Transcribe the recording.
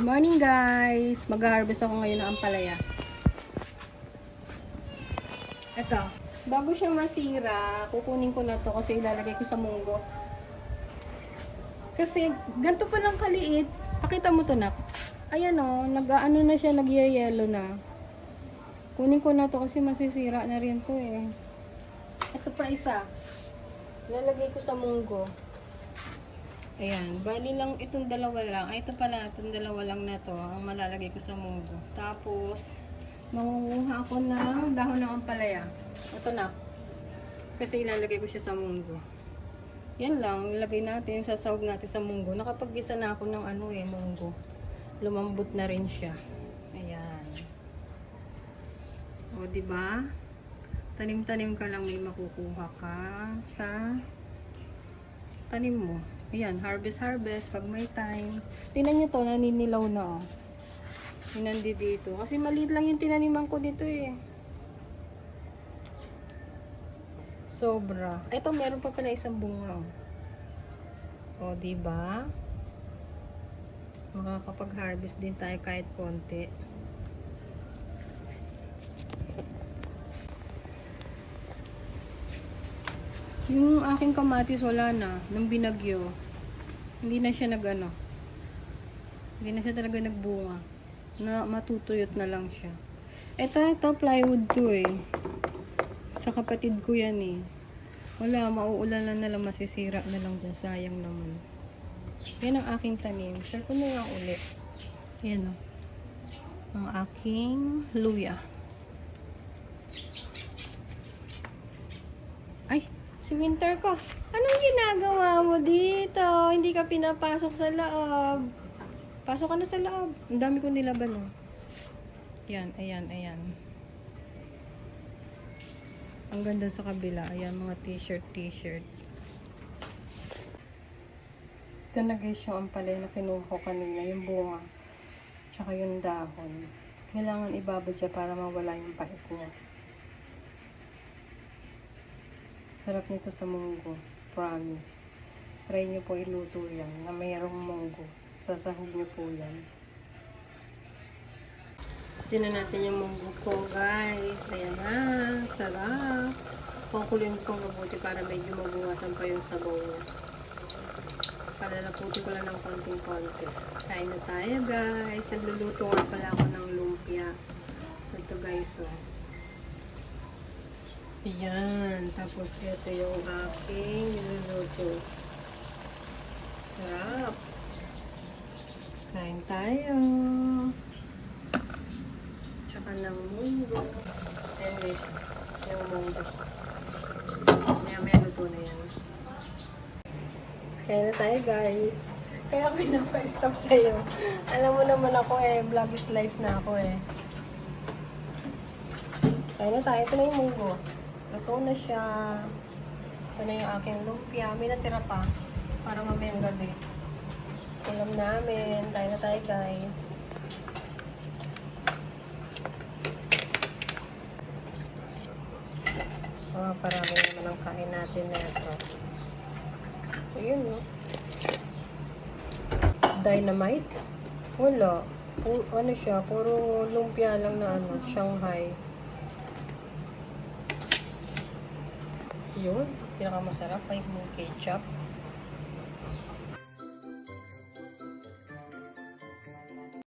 morning guys! Mag-harvest ako ngayon ng ampalaya. Ito. Bago siya masira, kukunin ko na to kasi ilalagay ko sa munggo. Kasi ganito pa lang kaliit. Pakita mo to nak. Ayan o, nag-ano na siya, nag-yellow na. Kunin ko na to kasi masisira na rin to eh. Ito pa isa. Lalagay ko sa munggo. Ayan, bali lang itong dalawa lang. Ay, ito pala, itong dalawa lang na to ang malalagay ko sa munggo. Tapos, mangunguha ako ng dahon ng ampalaya. Ito na. Kasi ilalagay ko siya sa munggo. Yan lang, nilagay natin, sasawag natin sa munggo. Nakapag-isa na ako ng ano eh, munggo. Lumambot na rin siya. Ayan. O, ba? Tanim-tanim ka lang may makukuha ka sa tanim mo. Ayan, harvest harvest pag may time. Tingnan nyo to, naninilaw na oh. Yung nandi dito. Kasi maliit lang yung tinaniman ko dito eh. Sobra. Ito meron pa pala isang bunga oh. O, di ba? Makakapag-harvest din tayo kahit konti. Yung aking kamatis wala na nung binagyo. Hindi na siya nagano. Hindi na siya talaga nagbunga. Na matutuyot na lang siya. Ito, ito plywood to eh. Sa kapatid ko yan eh. Wala, mauulan na lang masisira na lang dyan. Sayang naman. Yan ang aking tanim. Share ko na lang ulit. Yan o. Ang aking luya. Ay, si Winter ko. Anong ginagawa mo dito? Hindi ka pinapasok sa loob. Pasok ka na sa loob. Ang dami kong nilaban, oh. Yan, ayan, ayan. Ang ganda sa kabila. Ayan, mga t-shirt, t-shirt. Ito na guys yung ampalay na kinuha kanina. Yung bunga. Tsaka yung dahon. Kailangan ibabad siya para mawala yung pait niya. Sarap nito sa munggo. Promise. Try nyo po iluto yan na mayroong munggo. Sasahog nyo po yan. Tinan natin yung munggo ko, guys. Ayan na. Sarap. Kukulin ko mabuti para medyo mabuwasan pa yung sabaw niya. Para laputin ko lang ng konting-konti. Kain na tayo, guys. Nagluluto pala ako ng lumpia. Ito, guys, oh. Ayan. Tapos, ito yung aking niluluto. Sarap. Kain tayo. Tsaka ng munggo. Ayan, guys. Yung munggo. Maya, maya luto na yan. Kaya na tayo, guys. Kaya pinapa-stop sa'yo. Alam mo naman ako eh, vlog is life na ako eh. Kaya na tayo. Ito na yung munggo. Luto na siya. Ito na yung aking lumpia. May natira pa. Para mamayang gabi. Ulam namin. Tayo na tayo, guys. Oh, parami naman ang kain natin na ito. Ayun, no? Dynamite? Wala. Pu ano siya? Puro lumpia lang na ano, Shanghai. Yun. Pinakamasarap ay yung ketchup.